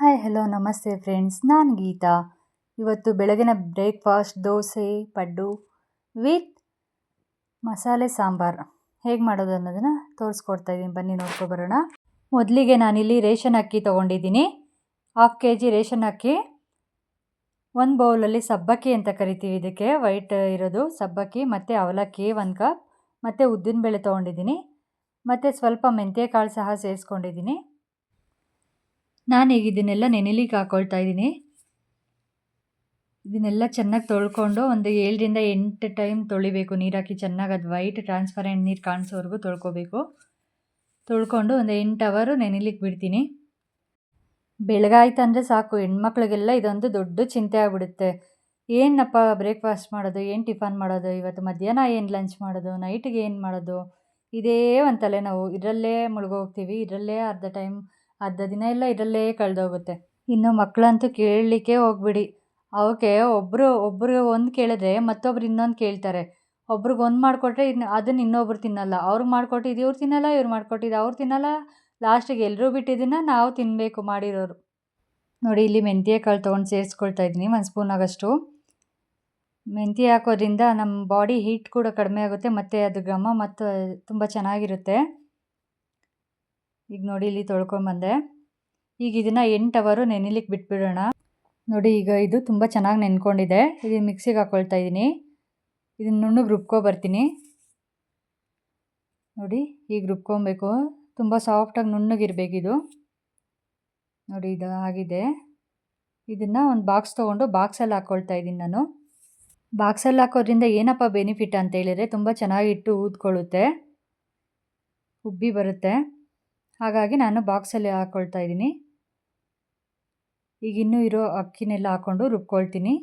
Hi hello ನಮಸ್ತೆ friends ನಾನು ಗೀತಾ. ಇವತ್ತು ಬೆಳಗಿನ ಬ್ರೇಕ್ಫಾಸ್ಟ್ ದೋಸೆ, ಪಡ್ಡು ವಿತ್ ಮಸಾಲೆ ಸಾಂಬಾರು. ಹೇಗೆ ಮಾಡೋದು ಅನ್ನೋದನ್ನು ತೋರಿಸ್ಕೊಡ್ತಾ ಇದ್ದೀನಿ ಬನ್ನಿ ನೋಡ್ಕೊಬರೋಣ ಮೊದಲಿಗೆ ನಾನಿಲ್ಲಿ ರೇಷನ್ ಅಕ್ಕಿ ತೊಗೊಂಡಿದ್ದೀನಿ. ಹಾಫ್ ಕೆ ಜಿ ರೇಷನ್ ಅಕ್ಕಿ, ಒಂದು ಬೌಲಲ್ಲಿ ಸಬ್ಬಕ್ಕಿ ಅಂತ ಕರಿತೀವಿ ಇದಕ್ಕೆ. ವೈಟ್ ಇರೋದು ಸಬ್ಬಕ್ಕಿ, ಮತ್ತು ಅವಲಕ್ಕಿ ಒಂದು ಕಪ್ ಮತ್ತು ಉದ್ದಿನಬೇಳೆ ತೊಗೊಂಡಿದ್ದೀನಿ. ಮತ್ತು ಸ್ವಲ್ಪ ಮೆಂತ್ಯ ಕಾಳು ಸಹ ಸೇರಿಸ್ಕೊಂಡಿದ್ದೀನಿ. ನಾನೀಗ ಇದನ್ನೆಲ್ಲ ನೆನೆಲಿಕ್ಕೆ ಹಾಕೊಳ್ತಾ ಇದ್ದೀನಿ. ಇದನ್ನೆಲ್ಲ ಚೆನ್ನಾಗಿ ತೊಳ್ಕೊಂಡು ಒಂದು ಏಳರಿಂದ ಎಂಟು ಟೈಮ್ ತೊಳಿಬೇಕು. ನೀರು ಚೆನ್ನಾಗಿ ಅದು ವೈಟ್ ಟ್ರಾನ್ಸ್ಪರೆಂಟ್ ನೀರು ಕಾಣಿಸೋವರೆಗೂ ತೊಳ್ಕೊಬೇಕು. ತೊಳ್ಕೊಂಡು ಒಂದು ಎಂಟು ಅವರು ನೆನೆಲಿಕ್ಕೆ ಬಿಡ್ತೀನಿ. ಬೆಳಗಾಯ್ತು ಅಂದರೆ ಸಾಕು. ಹೆಣ್ಮಕ್ಳಿಗೆಲ್ಲ ಇದೊಂದು ದೊಡ್ಡ ಚಿಂತೆ ಆಗಿಬಿಡುತ್ತೆ. ಏನಪ್ಪ ಬ್ರೇಕ್ಫಾಸ್ಟ್ ಮಾಡೋದು? ಏನು ಟಿಫನ್ ಮಾಡೋದು? ಇವತ್ತು ಮಧ್ಯಾಹ್ನ ಏನು ಲಂಚ್ ಮಾಡೋದು? ನೈಟಿಗೆ ಏನು ಮಾಡೋದು? ಇದೇ ಒಂದು ತಲೆನೋವು. ಇದರಲ್ಲೇ ಮುಳುಗೋಗ್ತೀವಿ. ಇದರಲ್ಲೇ ಅರ್ಧ ಟೈಮ್ ಅರ್ಧ ದಿನ ಎಲ್ಲ ಇದರಲ್ಲೇ ಕಳೆದೋಗುತ್ತೆ. ಇನ್ನು ಮಕ್ಕಳಂತೂ ಕೇಳಲಿಕ್ಕೆ ಹೋಗ್ಬಿಡಿ. ಅವಕ್ಕೆ ಒಬ್ಬರು ಒಬ್ಬರು ಒಂದು ಕೇಳಿದ್ರೆ ಮತ್ತೊಬ್ರು ಇನ್ನೊಂದು ಕೇಳ್ತಾರೆ. ಒಬ್ರಿಗೆ ಒಂದು ಮಾಡಿಕೊಟ್ರೆ ಇನ್ನು ಅದನ್ನು ಇನ್ನೊಬ್ರು ತಿನ್ನಲ್ಲ. ಅವ್ರು ಮಾಡಿಕೊಟ್ಟಿದ್ದು ಇವ್ರು ತಿನ್ನಲ್ಲ, ಇವ್ರು ಮಾಡಿಕೊಟ್ಟಿದ್ದು ಅವ್ರು ತಿನ್ನಲ್ಲ. ಲಾಸ್ಟಿಗೆ ಎಲ್ಲರೂ ಬಿಟ್ಟಿದ್ದನ್ನು ನಾವು ತಿನ್ನಬೇಕು ಮಾಡಿರೋರು. ನೋಡಿ, ಇಲ್ಲಿ ಮೆಂತ್ಯ ಕಾಳು ತೊಗೊಂಡು ಸೇರಿಸ್ಕೊಳ್ತಾ ಇದ್ದೀನಿ ಒಂದು ಸ್ಪೂನ್ ಆಗೋಷ್ಟು ಮೆಂತ್ಯ ಹಾಕೋದ್ರಿಂದ ನಮ್ಮ ಬಾಡಿ ಹೀಟ್ ಕೂಡ ಕಡಿಮೆ ಆಗುತ್ತೆ, ಮತ್ತು ಅದು ಘಮ ಮತ್ತು ತುಂಬ ಚೆನ್ನಾಗಿರುತ್ತೆ. ಈಗ ನೋಡಿ, ಇಲ್ಲಿ ತೊಳ್ಕೊಂಬಂದೆ ಈಗ ಇದನ್ನು ಎಂಟು ಅವರು ನೆನಿಲಿಕ್ಕೆ ಬಿಟ್ಬಿಡೋಣ. ನೋಡಿ, ಈಗ ಇದು ತುಂಬ ಚೆನ್ನಾಗಿ ನೆನ್ಕೊಂಡಿದೆ. ಇದನ್ನು ಮಿಕ್ಸಿಗೆ ಹಾಕ್ಕೊಳ್ತಾ ಇದ್ದೀನಿ ಇದನ್ನು ನುಣ್ಣಗೆ ರುಬ್ಕೊಬರ್ತೀನಿ ನೋಡಿ, ಈಗ ರುಬ್ಕೊಬೇಕು. ತುಂಬ ಸಾಫ್ಟಾಗಿ ಇದು. ನೋಡಿ, ಇದು ಆಗಿದೆ. ಇದನ್ನು ಒಂದು ಬಾಕ್ಸ್ ತೊಗೊಂಡು ಬಾಕ್ಸಲ್ಲಿ ಹಾಕ್ಕೊಳ್ತಾ ಇದ್ದೀನಿ ನಾನು. ಬಾಕ್ಸಲ್ಲಿ ಹಾಕೋದ್ರಿಂದ ಏನಪ್ಪ ಬೆನಿಫಿಟ್ ಅಂತ ಹೇಳಿದರೆ ತುಂಬ ಚೆನ್ನಾಗಿ ಇಟ್ಟು ಊದ್ಕೊಳ್ಳುತ್ತೆ. ಉಬ್ಬಿ ಬರುತ್ತೆ. ಹಾಗಾಗಿ ನಾನು ಬಾಕ್ಸಲ್ಲಿ ಹಾಕ್ಕೊಳ್ತಾ ಇದ್ದೀನಿ. ಈಗ ಇನ್ನೂ ಇರೋ ಅಕ್ಕಿನೆಲ್ಲ ಹಾಕ್ಕೊಂಡು ರುಬ್ಕೊಳ್ತೀನಿ.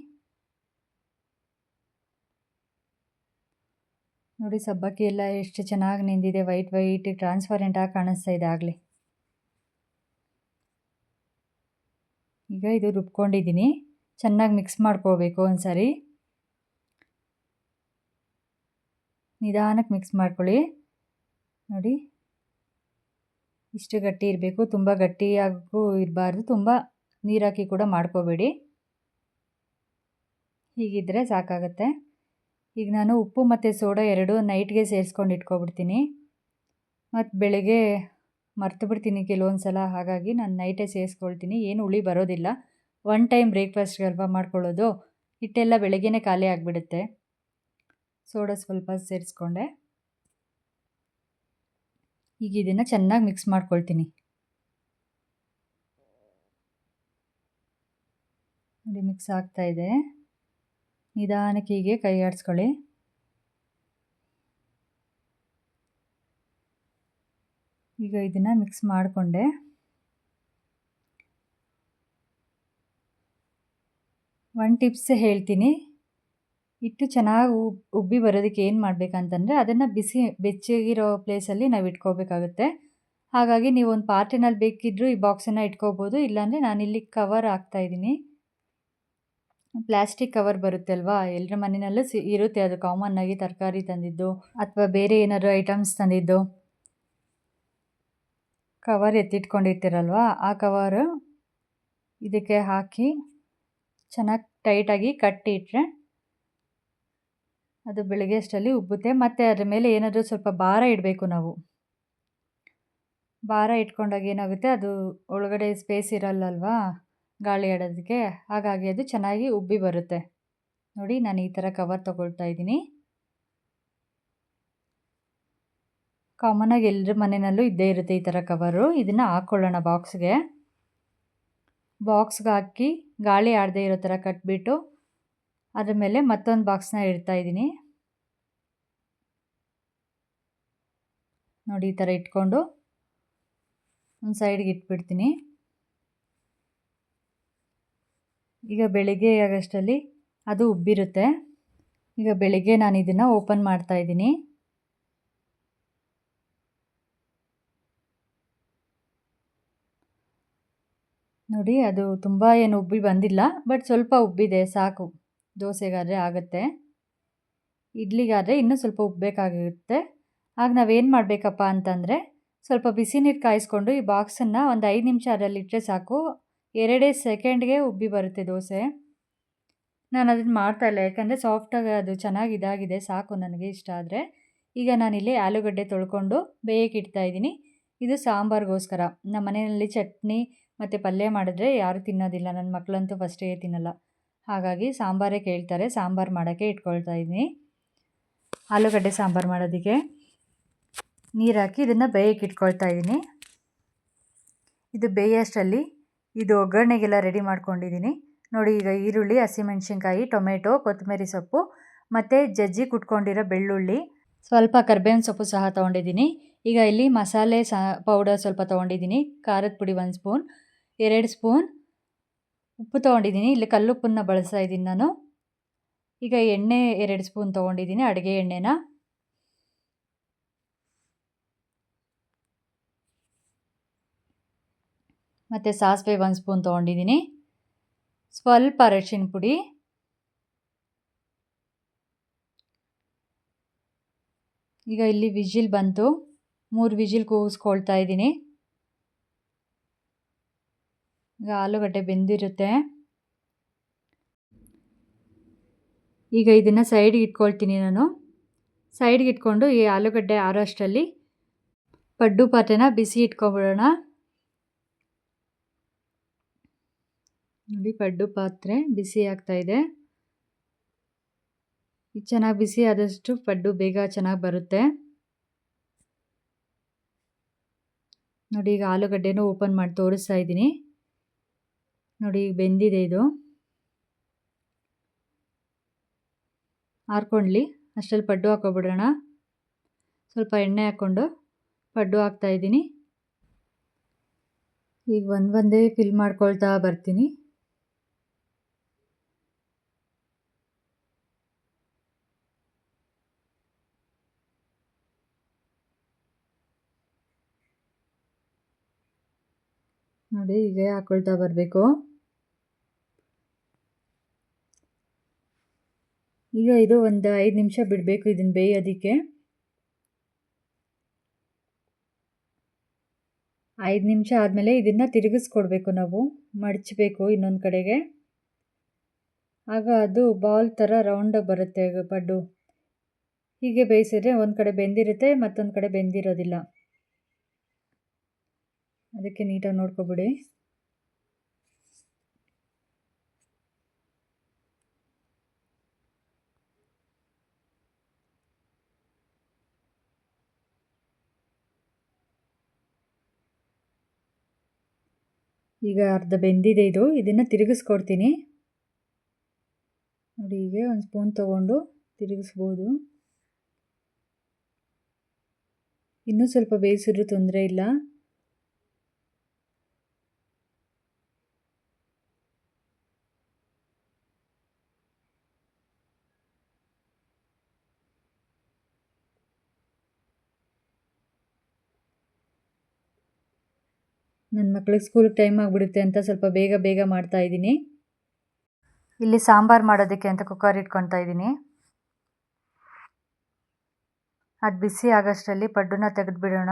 ನೋಡಿ ಸಬ್ಬಕ್ಕಿ ಎಲ್ಲ ಎಷ್ಟು ಚೆನ್ನಾಗಿ ನಿಂದಿದೆ ವೈಟ್ ವೈಟ್ ಟ್ರಾನ್ಸ್ಪರೆಂಟಾಗಿ ಕಾಣಿಸ್ತಾ ಇದೆ ಆಗಲಿ. ಈಗ ಇದು ರುಬ್ಕೊಂಡಿದ್ದೀನಿ. ಚೆನ್ನಾಗಿ ಮಿಕ್ಸ್ ಮಾಡ್ಕೋಬೇಕು ಒಂದು ಸಾರಿ ನಿಧಾನಕ್ಕೆ ಮಿಕ್ಸ್ ಮಾಡ್ಕೊಳ್ಳಿ. ನೋಡಿ. ಇಷ್ಟು ಗಟ್ಟಿ ಇರಬೇಕು, ತುಂಬ ಗಟ್ಟಿಯಾಗೂ ಇರಬಾರ್ದು, ತುಂಬ ನೀರಾಕಿ ಕೂಡ ಮಾಡ್ಕೋಬೇಡಿ. ಹೀಗಿದ್ದರೆ ಸಾಕಾಗುತ್ತೆ. ಈಗ ನಾನು ಉಪ್ಪು ಮತ್ತು ಸೋಡಾ ಎರಡು ನೈಟ್ಗೆ ಸೇರಿಸ್ಕೊಂಡು ಇಟ್ಕೊಬಿಡ್ತೀನಿ. ಮತ್ತು ಬೆಳಗ್ಗೆ ಮರ್ತು ಬಿಡ್ತೀನಿ ಕೆಲವೊಂದು ಸಲ ಹಾಗಾಗಿ ನಾನು ನೈಟೇ ಸೇರಿಸ್ಕೊಳ್ತೀನಿ. ಏನು ಹುಳಿ ಬರೋದಿಲ್ಲ. ಒನ್ ಟೈಮ್ ಬ್ರೇಕ್ಫಾಸ್ಟ್ಗೆ ಅಲ್ವಾ ಮಾಡ್ಕೊಳ್ಳೋದು, ಹಿಟ್ಟೆಲ್ಲ ಬೆಳಗ್ಗೆನೇ ಖಾಲಿ ಆಗಿಬಿಡುತ್ತೆ. ಸೋಡಾ ಸ್ವಲ್ಪ ಸೇರಿಸ್ಕೊಂಡೆ. ಈಗ ಇದನ್ನು ಚೆನ್ನಾಗಿ ಮಿಕ್ಸ್ ಮಾಡ್ಕೊಳ್ತೀನಿ. ನೋಡಿ ಮಿಕ್ಸ್ ಆಗ್ತಾ ಇದೆ. ನಿಧಾನಕ್ಕೆ ಹೀಗೆ ಕೈ ಆಡಿಸ್ಕೊಳ್ಳಿ. ಈಗ ಇದನ್ನು ಮಿಕ್ಸ್ ಮಾಡಿಕೊಂಡೆ. ಒನ್ ಟಿಪ್ಸ್ ಹೇಳ್ತೀನಿ. ಹಿಟ್ಟು ಚೆನ್ನಾಗಿ ಉಬ್, ಉಬ್ಬಿ ಬರೋದಕ್ಕೆ ಏನು ಮಾಡಬೇಕಂತಂದರೆ ಅದನ್ನು ಬಿಸಿ, ಬೆಚ್ಚಗಿರೋ ಪ್ಲೇಸಲ್ಲಿ ನಾವು ಇಟ್ಕೋಬೇಕಾಗುತ್ತೆ. ಹಾಗಾಗಿ ನೀವು ಒಂದು ಪಾತ್ರೆನಲ್ಲಿ ಬೇಕಿದ್ದರೂ ಈ ಬಾಕ್ಸನ್ನು ಇಟ್ಕೋಬೋದು, ಇಲ್ಲಾಂದರೆ ಇಲ್ಲಿ ಕವರ್ ಹಾಕ್ತಾಯಿದ್ದೀನಿ ಪ್ಲಾಸ್ಟಿಕ್ ಕವರ್ ಬರುತ್ತೆ ಅಲ್ವಾ ಎಲ್ಲರ ಮನೆಯಲ್ಲೂ ಸಿ, ಇರುತ್ತೆ ಅದು ಕಾಮನ್ನಾಗಿ ತರಕಾರಿ ತಂದಿದ್ದು, ಅಥವಾ ಬೇರೆ ಏನಾದರೂ ಐಟಮ್ಸ್ ತಂದಿದ್ದು. ಕವರ್ ಎತ್ತಿಟ್ಕೊಂಡಿರ್ತೀರಲ್ವಾ, ಆ ಕವರು ಇದಕ್ಕೆ ಹಾಕಿ ಚೆನ್ನಾಗಿ ಟೈಟಾಗಿ ಕಟ್ಟಿಟ್ರೆ ಅದು ಬೆಳಗ್ಗೆ ಅಷ್ಟರಲ್ಲಿ ಉಬ್ಬುತ್ತೆ, ಮತ್ತು ಅದ್ರ ಮೇಲೆ ಏನಾದರೂ ಸ್ವಲ್ಪ ಭಾರ ಇಡಬೇಕು ನಾವು. ಭಾರ ಇಟ್ಕೊಂಡಾಗ ಏನಾಗುತ್ತೆ, ಅದು ಒಳಗಡೆ ಸ್ಪೇಸ್ ಇರಲ್ಲಲ್ವಾ, ಗಾಳಿ ಆಡೋದಕ್ಕೆ, ಹಾಗಾಗಿ ಅದು ಚೆನ್ನಾಗಿ ಉಬ್ಬಿ ಬರುತ್ತೆ. ನೋಡಿ, ನಾನು ಈ ಥರ ಕವರ್ ತೊಗೊಳ್ತಾ ಇದ್ದೀನಿ. ಕಾಮನಾಗಿ ಎಲ್ಲರ ಮನೆಯಲ್ಲೂ ಇದ್ದೇ ಇರುತ್ತೆ ಈ ಥರ ಕವರು ಇದನ್ನು ಹಾಕ್ಕೊಳ್ಳೋಣ ಬಾಕ್ಸ್ಗೆ ಬಾಕ್ಸ್ಗೆ ಹಾಕಿ, ಗಾಳಿ ಆಡದೇ ಇರೋ ಥರ ಕಟ್ಬಿಟ್ಟು ಅದ್ರ ಮೇಲೆ ಮತ್ತೊಂದು ಬಾಕ್ಸ್ನ ಇಡ್ತಾ ಇದ್ದೀನಿ. ನೋಡಿ ಈ ಥರ ಇಟ್ಕೊಂಡು ಒಂದು ಸೈಡ್ಗೆ ಇಟ್ಬಿಡ್ತೀನಿ. ಈಗ ಬೆಳಿಗ್ಗೆ ಆಗಷ್ಟಲ್ಲಿ ಅದು ಉಬ್ಬಿರುತ್ತೆ. ಈಗ ಬೆಳಿಗ್ಗೆ ನಾನು ಇದನ್ನು ಓಪನ್ ಮಾಡ್ತಾ ಇದ್ದೀನಿ. ನೋಡಿ ಅದು ತುಂಬ ಏನು ಉಬ್ಬಿ ಬಂದಿಲ್ಲ ಬಟ್ ಸ್ವಲ್ಪ ಉಬ್ಬಿದೆ, ಸಾಕು. ದೋಸೆಗಾದರೆ ಆಗುತ್ತೆ. ಇಡ್ಲಿಗಾದರೆ ಇನ್ನೂ ಸ್ವಲ್ಪ ಉಬ್ಬಬೇಕಾಗಿರುತ್ತೆ ಆಗ ನಾವೇನು ಮಾಡಬೇಕಪ್ಪ ಅಂತಂದರೆ, ಸ್ವಲ್ಪ ಬಿಸಿ ನೀರು ಕಾಯಿಸ್ಕೊಂಡು ಈ ಬಾಕ್ಸನ್ನು ಒಂದು ಐದು ನಿಮಿಷ ಅದರಲ್ಲಿ ಇಟ್ಟರೆ ಸಾಕು. ಎರಡೇ ಸೆಕೆಂಡ್ಗೆ ಉಬ್ಬಿ ಬರುತ್ತೆ ದೋಸೆ. ನಾನು ಅದನ್ನು ಮಾಡ್ತಾಯಿಲ್ಲ, ಯಾಕಂದರೆ ಸಾಫ್ಟಾಗಿ ಅದು ಚೆನ್ನಾಗಿ ಇದಾಗಿದೆ, ಸಾಕು ನನಗೆ ಇಷ್ಟ ಆದರೆ. ಈಗ ನಾನಿಲ್ಲಿ ಆಲೂಗಡ್ಡೆ ತೊಳ್ಕೊಂಡು ಬೇಯಕ್ಕೆ ಇಡ್ತಾಯಿದ್ದೀನಿ. ಇದು ಸಾಂಬಾರಿಗೋಸ್ಕರ. ನಮ್ಮ ಮನೆಯಲ್ಲಿ ಚಟ್ನಿ ಮತ್ತು ಪಲ್ಯ ಮಾಡಿದ್ರೆ ಯಾರು ತಿನ್ನೋದಿಲ್ಲ ನನ್ನ ಮಕ್ಕಳಂತೂ ಫಸ್ಟೇ ತಿನ್ನಲ್ಲ. ಹಾಗಾಗಿ ಸಾಂಬಾರೇ ಕೇಳ್ತಾರೆ, ಸಾಂಬಾರು ಮಾಡೋಕ್ಕೆ ಇಟ್ಕೊಳ್ತಾ ಇದ್ದೀನಿ ಆಲೂಗಡ್ಡೆ ಸಾಂಬಾರು ಮಾಡೋದಕ್ಕೆ. ನೀರು ಹಾಕಿ ಇದನ್ನು ಬೇಯಕ್ಕೆ ಇಟ್ಕೊಳ್ತಾ ಇದ್ದೀನಿ ಇದು ಬೇಯಷ್ಟರಲ್ಲಿ ಇದು ಒಗ್ಗರಣೆಗೆಲ್ಲ ರೆಡಿ ಮಾಡ್ಕೊಂಡಿದ್ದೀನಿ ನೋಡಿ ಈಗ ಈರುಳ್ಳಿ, ಹಸಿಮೆಣ್ಸಿನ್ಕಾಯಿ, ಟೊಮೆಟೊ, ಕೊತ್ತಂಬರಿ ಸೊಪ್ಪು, ಮತ್ತು ಜಜ್ಜಿ ಕುಟ್ಕೊಂಡಿರೋ ಬೆಳ್ಳುಳ್ಳಿ. ಸ್ವಲ್ಪ ಕರ್ಬೇವಿನ ಸೊಪ್ಪು ಸಹ ತೊಗೊಂಡಿದ್ದೀನಿ ಈಗ ಇಲ್ಲಿ ಮಸಾಲೆ ಸಹ ಪೌಡರ್ ಸ್ವಲ್ಪ ತೊಗೊಂಡಿದ್ದೀನಿ ಖಾರದ ಪುಡಿ ಒಂದು ಸ್ಪೂನ್ ಎರಡು ಸ್ಪೂನ್ ಉಪ್ಪು ತೊಗೊಂಡಿದ್ದೀನಿ. ಇಲ್ಲಿ ಕಲ್ಲುಪ್ಪನ್ನ ಬಳಸ್ತಾ ಇದ್ದೀನಿ ನಾನು. ಈಗ ಎಣ್ಣೆ ಎರಡು ಸ್ಪೂನ್ ತೊಗೊಂಡಿದ್ದೀನಿ, ಅಡುಗೆ ಎಣ್ಣೆನ. ಮತ್ತು ಸಾಸಿವೆ ಒಂದು ಸ್ಪೂನ್ ತೊಗೊಂಡಿದ್ದೀನಿ. ಸ್ವಲ್ಪ ಅರಶಿನ ಪುಡಿ. ಈಗ ಇಲ್ಲಿ ವಿಜಿಲ್ ಬಂತು. ಮೂರು ವಿಜಿಲ್ ಕೂಗಿಸ್ಕೊಳ್ತಾ ಇದ್ದೀನಿ. ಈಗ ಆಲೂಗಡ್ಡೆ ಬೆಂದಿರುತ್ತೆ. ಈಗ ಇದನ್ನು ಸೈಡ್ಗೆ ಇಟ್ಕೊಳ್ತೀನಿ ನಾನು. ಸೈಡ್ಗೆ ಇಟ್ಕೊಂಡು ಈ ಆಲೂಗಡ್ಡೆ ಆರೋ ಅಷ್ಟರಲ್ಲಿ ಪಡ್ಡು ಪಾತ್ರೆನ ಬಿಸಿ ಇಟ್ಕೊಬಿಡೋಣ. ನೋಡಿ ಪಡ್ಡು ಪಾತ್ರೆ ಬಿಸಿ ಆಗ್ತಾಯಿದೆ ಇದು ಚೆನ್ನಾಗಿ ಬಿಸಿ ಆದಷ್ಟು ಪಡ್ಡು ಬೇಗ ಚೆನ್ನಾಗಿ ಬರುತ್ತೆ. ನೋಡಿ ಈಗ ಆಲೂಗಡ್ಡೆನೂ ಓಪನ್ ಮಾಡಿ ತೋರಿಸ್ತಾ ಇದ್ದೀನಿ. ನೋಡಿ ಈಗ ಬೆಂದಿದೆ ಇದು. ಆರ್ಕೊಳ್ಳಿ ಅಷ್ಟರಲ್ಲಿ ಪಡ್ಡು ಹಾಕೊಬಿಡೋಣ. ಸ್ವಲ್ಪ ಎಣ್ಣೆ ಹಾಕ್ಕೊಂಡು ಪಡ್ಡು ಹಾಕ್ತಾಯಿದ್ದೀನಿ ಈಗ ಒಂದು ಒಂದೇ ಫಿಲ್ ಮಾಡ್ಕೊಳ್ತಾ ಬರ್ತೀನಿ. ನೋಡಿ, ಹೀಗೆ ಹಾಕ್ಕೊಳ್ತಾ ಬರಬೇಕು. ಈಗ ಇದು ಒಂದು ಐದು ನಿಮಿಷ ಬಿಡಬೇಕು ಇದನ್ನು ಬೇಯೋದಕ್ಕೆ. ಐದು ನಿಮಿಷ ಆದಮೇಲೆ ಇದನ್ನು ತಿರುಗಿಸ್ಕೊಡ್ಬೇಕು ನಾವು, ಮಡಚಬೇಕು ಇನ್ನೊಂದು ಕಡೆಗೆ. ಆಗ ಅದು ಬಾಲ್ ಥರ ರೌಂಡಾಗಿ ಬರುತ್ತೆ ಪಡ್ಡು. ಹೀಗೆ ಬೇಯಿಸಿದ್ರೆ ಒಂದು ಕಡೆ ಬೆಂದಿರುತ್ತೆ, ಮತ್ತೊಂದು ಕಡೆ ಬೆಂದಿರೋದಿಲ್ಲ. ಅದಕ್ಕೆ ನೀಟಾಗಿ ನೋಡ್ಕೊಬಿಡಿ. ಈಗ ಅರ್ಧ ಬೆಂದಿದೆ ಇದು. ಇದನ್ನು ತಿರುಗಿಸ್ಕೊಡ್ತೀನಿ. ನೋಡಿ, ಹೀಗೆ ಒಂದು ಸ್ಪೂನ್ ತೊಗೊಂಡು ತಿರುಗಿಸ್ಬೋದು. ಇನ್ನೂ ಸ್ವಲ್ಪ ಬೇಯಿಸಿದ್ರೂ ತೊಂದರೆ ಇಲ್ಲ. ನನ್ನ ಮಕ್ಳಿಗೆ ಸ್ಕೂಲ್ಗೆ ಟೈಮ್ ಆಗಿಬಿಡುತ್ತೆ ಅಂತ ಸ್ವಲ್ಪ ಬೇಗ ಬೇಗ ಮಾಡ್ತಾ ಇದ್ದೀನಿ. ಇಲ್ಲಿ ಸಾಂಬಾರು ಮಾಡೋದಕ್ಕೆ ಅಂತ ಕುಕ್ಕರ್ ಇಟ್ಕೊತಾ ಇದ್ದೀನಿ. ಅದು ಬಿಸಿ ಆಗೋಷ್ಟರಲ್ಲಿ ಪಡ್ಡನ್ನ ತೆಗೆದುಬಿಡೋಣ.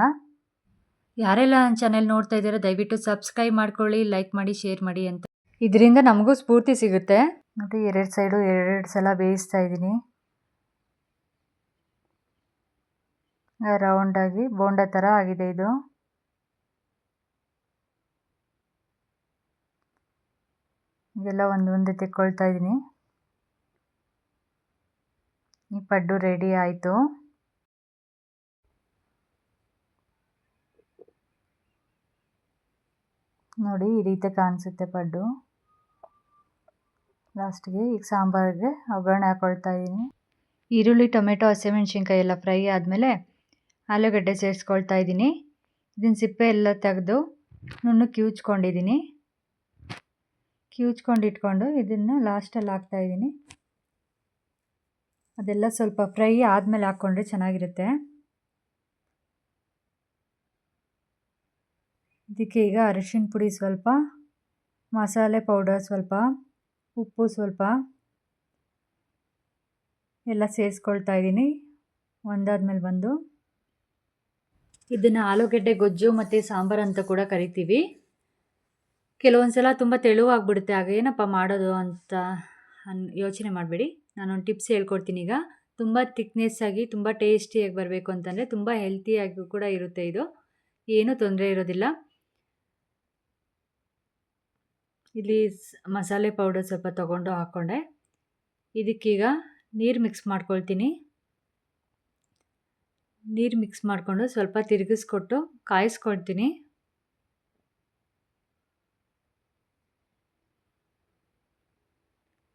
ಯಾರೆಲ್ಲ ನನ್ನ ಚಾನೆಲ್ ನೋಡ್ತಾ ಇದ್ದೀರಾ ದಯವಿಟ್ಟು ಸಬ್ಸ್ಕ್ರೈಬ್ ಮಾಡ್ಕೊಳ್ಳಿ ಲೈಕ್ ಮಾಡಿ ಶೇರ್ ಮಾಡಿ ಅಂತ. ಇದರಿಂದ ನಮಗೂ ಸ್ಫೂರ್ತಿ ಸಿಗುತ್ತೆ. ನೋಡಿ ಎರಡು ಸೈಡು ಎರಡೆರಡು ಸಲ ಬೇಯಿಸ್ತಾ ಇದ್ದೀನಿ. ರೌಂಡಾಗಿ ಬೋಂಡ ಥರ ಆಗಿದೆ ಇದು. ಇದೆಲ್ಲ ಒಂದು ಒಂದೇ ತೆಕ್ಕೊಳ್ತಾ ಇದ್ದೀನಿ. ಈ ಪಡ್ಡು ರೆಡಿ ಆಯಿತು. ನೋಡಿ ಈ ರೀತಿ ಕಾಣಿಸುತ್ತೆ ಪಡ್ಡು. ಲಾಸ್ಟ್ಗೆ ಈಗ ಸಾಂಬಾರಿಗೆ ಒಗ್ಗರಣೆ ಹಾಕೊಳ್ತಾ ಇದ್ದೀನಿ. ಈರುಳ್ಳಿ, ಟೊಮೆಟೊ, ಹಸಿಮೆಣ್ಸಿನ್ಕಾಯಿ ಎಲ್ಲ ಫ್ರೈ ಆದಮೇಲೆ ಆಲೂಗಡ್ಡೆ ಸೇರಿಸ್ಕೊಳ್ತಾ ಇದ್ದೀನಿ. ಇದನ್ನು ಸಿಪ್ಪೆ ಎಲ್ಲ ತೆಗೆದು ನುಣ್ಣಗೆ ಕಿವುಚ್ಕೊಂಡಿದ್ದೀನಿ ಕಿವುಚ್ಕೊಂಡು ಇಟ್ಕೊಂಡು ಇದನ್ನು ಲಾಸ್ಟಲ್ಲಿ ಹಾಕ್ತಾಯಿದ್ದೀನಿ ಅದೆಲ್ಲ ಸ್ವಲ್ಪ ಫ್ರೈ ಆದಮೇಲೆ ಹಾಕ್ಕೊಂಡ್ರೆ ಚೆನ್ನಾಗಿರುತ್ತೆ. ಇದಕ್ಕೆ ಈಗ ಅರಿಶಿನ ಪುಡಿ ಸ್ವಲ್ಪ, ಮಸಾಲೆ ಪೌಡರ್ ಸ್ವಲ್ಪ, ಉಪ್ಪು ಸ್ವಲ್ಪ ಎಲ್ಲ ಸೇರಿಸ್ಕೊಳ್ತಾ ಇದ್ದೀನಿ. ಒಂದಾದ್ಮೇಲೆ ಬಂದು ಇದನ್ನು ಆಲೂಗಡ್ಡೆ ಗೊಜ್ಜು ಮತ್ತು ಸಾಂಬಾರು ಅಂತ ಕೂಡ ಕರಿತೀವಿ. ಕೆಲವೊಂದು ಸಲ ತುಂಬ ತೆಳುವಾಗ್ಬಿಡುತ್ತೆ. ಆಗ ಏನಪ್ಪ ಮಾಡೋದು ಅಂತ ಅನ್ ಯೋಚನೆ ಮಾಡಬೇಡಿ. ನಾನೊಂದು ಟಿಪ್ಸ್ ಹೇಳ್ಕೊಡ್ತೀನಿ ಈಗ. ತುಂಬ ಥಿಕ್ನೆಸ್ ಆಗಿ, ತುಂಬ ಟೇಸ್ಟಿಯಾಗಿ ಬರಬೇಕು ಅಂತಂದರೆ ತುಂಬ ಹೆಲ್ತಿಯಾಗಿ ಕೂಡ ಇರುತ್ತೆ ಇದು. ಏನೂ ತೊಂದರೆ ಇರೋದಿಲ್ಲ. ಇಲ್ಲಿ ಮಸಾಲೆ ಪೌಡರ್ ಸ್ವಲ್ಪ ತೊಗೊಂಡು ಹಾಕ್ಕೊಂಡೆ ಇದಕ್ಕೀಗ ನೀರು ಮಿಕ್ಸ್ ಮಾಡ್ಕೊಳ್ತೀನಿ. ನೀರು ಮಿಕ್ಸ್ ಮಾಡಿಕೊಂಡು ಸ್ವಲ್ಪ ತಿರುಗಿಸ್ಕೊಟ್ಟು ಕಾಯಿಸ್ಕೊಳ್ತೀನಿ.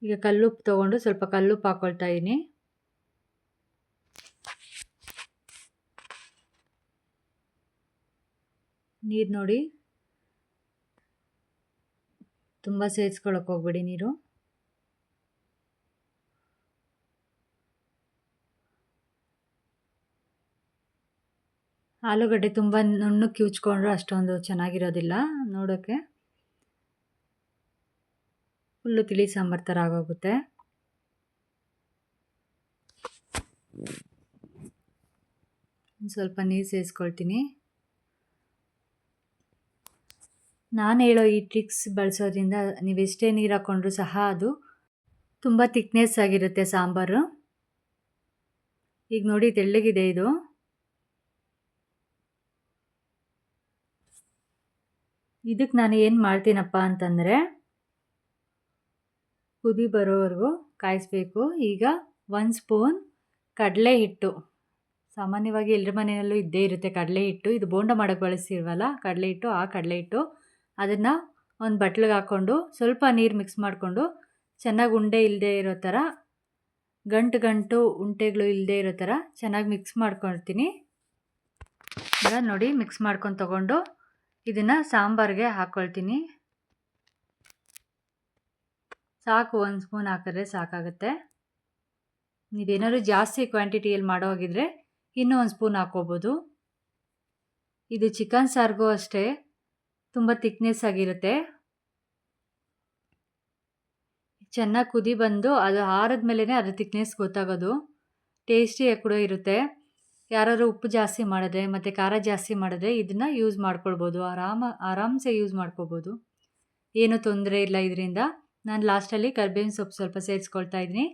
ಈಗ ಕಲ್ಲುಪ್ಪು ತೊಗೊಂಡು ಸ್ವಲ್ಪ ಕಲ್ಲುಪ್ಪು ಹಾಕ್ಕೊಳ್ತಾ ಇದ್ದೀನಿ ನೀರು ನೋಡಿ. ತುಂಬ ಸೇರಿಸ್ಕೊಳಕ್ಕೆ ಹೋಗ್ಬೇಡಿ ನೀರು. ಆಲೂಗಡ್ಡೆ ತುಂಬ ನುಣ್ಣಗೆ ಕಿವುಚ್ಕೊಂಡ್ರೆ ಅಷ್ಟೊಂದು ಚೆನ್ನಾಗಿರೋದಿಲ್ಲ ನೋಡೋಕ್ಕೆ ಫುಲ್ಲು ತಿಳಿ ಸಾಂಬಾರು ಥರ ಆಗೋಗುತ್ತೆ. ಸ್ವಲ್ಪ ನೀರು ಸೇರಿಸ್ಕೊಳ್ತೀನಿ ನಾನು ಹೇಳೋ ಈ ಟ್ರಿಕ್ಸ್ ಬಳಸೋದ್ರಿಂದ ನೀವು ಎಷ್ಟೇ ನೀರು ಹಾಕ್ಕೊಂಡ್ರೂ ಸಹ ಅದು ತುಂಬ ತಿಕ್ನೆಸ್ ಆಗಿರುತ್ತೆ ಸಾಂಬಾರು. ಈಗ ನೋಡಿ ತೆಳ್ಳಗಿದೆ ಇದು. ಇದಕ್ಕೆ ನಾನು ಏನು ಮಾಡ್ತೀನಪ್ಪ ಅಂತಂದರೆ ಕುದಿ ಬರೋವರೆಗೂ ಕಾಯಿಸ್ಬೇಕು. ಈಗ ಒಂದು ಸ್ಪೂನ್ ಕಡಲೆ ಹಿಟ್ಟು. ಸಾಮಾನ್ಯವಾಗಿ ಎಲ್ಲರ ಮನೆಯಲ್ಲೂ ಇದ್ದೇ ಇರುತ್ತೆ ಕಡಲೆ ಹಿಟ್ಟು. ಇದು ಬೋಂಡ ಮಾಡೋಕ್ಕೆ ಬಳಸ್ತೀವಲ್ಲ ಕಡಲೆ ಹಿಟ್ಟು, ಆ ಕಡಲೆ ಹಿಟ್ಟು. ಅದನ್ನು ಒಂದು ಬಟ್ಲಿಗೆ ಹಾಕ್ಕೊಂಡು ಸ್ವಲ್ಪ ನೀರು ಮಿಕ್ಸ್ ಮಾಡಿಕೊಂಡು ಚೆನ್ನಾಗಿ ಉಂಡೆ ಇಲ್ಲದೆ ಇರೋ ಥರ ಗಂಟು ಗಂಟು ಉಂಟೆಗಳು ಇಲ್ಲದೆ ಇರೋ ಥರ ಚೆನ್ನಾಗಿ ಮಿಕ್ಸ್ ಮಾಡ್ಕೊಳ್ತೀನಿ. ಈಗ ನೋಡಿ ಮಿಕ್ಸ್ ಮಾಡ್ಕೊಂಡು ತೊಗೊಂಡು ಇದನ್ನು ಸಾಂಬಾರಿಗೆ ಹಾಕ್ಕೊಳ್ತೀನಿ ಸಾಕು ಒಂದು ಸ್ಪೂನ್ ಹಾಕಿದ್ರೆ ಸಾಕಾಗುತ್ತೆ. ನೀವೇನಾದ್ರು ಜಾಸ್ತಿ ಕ್ವಾಂಟಿಟಿಯಲ್ಲಿ ಮಾಡೋ ಹಾಗಿದ್ರೆ ಇನ್ನೂ ಒಂದು ಸ್ಪೂನ್ ಹಾಕ್ಕೋಬೋದು. ಇದು ಚಿಕನ್ ಸಾರಿಗೂ ಅಷ್ಟೇ, ತುಂಬ ತಿಕ್ನೆಸ್ ಆಗಿರುತ್ತೆ. ಚೆನ್ನಾಗಿ ಕುದಿ ಬಂದು ಅದು ಆರಿದ ಮೇಲೇ ಅದ್ರ ತಿಕ್ನೆಸ್ ಗೊತ್ತಾಗೋದು. ಟೇಸ್ಟಿಯಾಗಿ ಕೂಡ ಇರುತ್ತೆ. ಯಾರಾದ್ರೂ ಉಪ್ಪು ಜಾಸ್ತಿ ಮಾಡಿದ್ರೆ, ಮತ್ತು ಖಾರ ಜಾಸ್ತಿ ಮಾಡಿದ್ರೆ ಇದನ್ನು ಯೂಸ್ ಮಾಡ್ಕೊಳ್ಬೋದು. ಆರಾಮ, ಆರಾಮ್ಸೆ ಯೂಸ್ ಮಾಡ್ಕೋಬೋದು. ಏನೂ ತೊಂದರೆ ಇಲ್ಲ ಇದರಿಂದ. ನಾನು ಲಾಸ್ಟಲ್ಲಿ ಕರ್ಬೇವಿನ ಸೊಪ್ಪು ಸ್ವಲ್ಪ ಸೇರಿಸ್ಕೊಳ್ತಾ ಇದ್ದೀನಿ.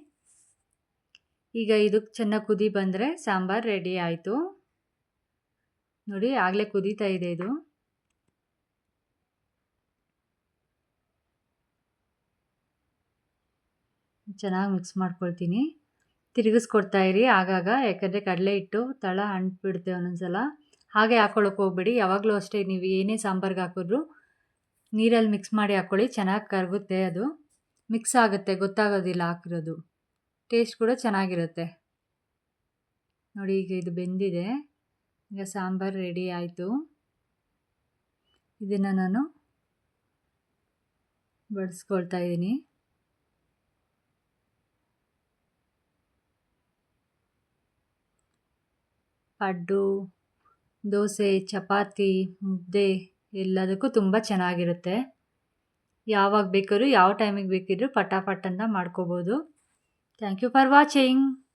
ಈಗ ಇದು ಚೆನ್ನಾಗಿ ಕುದಿ ಬಂದರೆ ಸಾಂಬಾರು ರೆಡಿ ಆಯಿತು. ನೋಡಿ ಆಗಲೇ ಕುದೀತಾ ಇದೆ ಇದು. ಚೆನ್ನಾಗಿ ಮಿಕ್ಸ್ ಮಾಡ್ಕೊಳ್ತೀನಿ. ತಿರುಗಿಸ್ಕೊಡ್ತಾ ಇರಿ ಆಗಾಗ, ಯಾಕಂದರೆ ಕಡಲೆ ಹಿಟ್ಟು, ತಳ ಅಂಟ್ಬಿಡುತ್ತೆ ಒಂದೊಂದ್ಸಲ. ಹಾಗೆ ಹಾಕ್ಕೊಳಕ್ಕೆ ಹೋಗ್ಬೇಡಿ. ಯಾವಾಗಲೂ ಅಷ್ಟೇ, ನೀವು ಏನೇ ಸಾಂಬಾರ್ಗೆ ಹಾಕಿದ್ರು ನೀರಲ್ಲಿ ಮಿಕ್ಸ್ ಮಾಡಿ ಹಾಕ್ಕೊಳ್ಳಿ ಚೆನ್ನಾಗಿ ಕರಗುತ್ತೆ ಅದು. ಮಿಕ್ಸ್ ಆಗುತ್ತೆ. ಗೊತ್ತಾಗೋದಿಲ್ಲ ಹಾಕಿರೋದು. ಟೇಸ್ಟ್ ಕೂಡ ಚೆನ್ನಾಗಿರುತ್ತೆ. ನೋಡಿ, ಈಗ ಇದು ಬೆಂದಿದೆ. ಈಗ ಸಾಂಬಾರು ರೆಡಿ ಆಯಿತು. ಇದನ್ನು ನಾನು ಬಡಿಸ್ಕೊಳ್ತಾ ಇದ್ದೀನಿ. ಪಡ್ಡು, ದೋಸೆ, ಚಪಾತಿ, ಮುದ್ದೆ. ಎಲ್ಲದಕ್ಕೂ ತುಂಬ ಚೆನ್ನಾಗಿರುತ್ತೆ. ಯಾವಾಗ ಬೇಕಾದ್ರೂ, ಯಾವ ಟೈಮಿಗೆ ಬೇಕಿದ್ರೂ ಪಟಾಪಟ್ ಅಂತ ಮಾಡ್ಕೋಬೋದು. Thank you for watching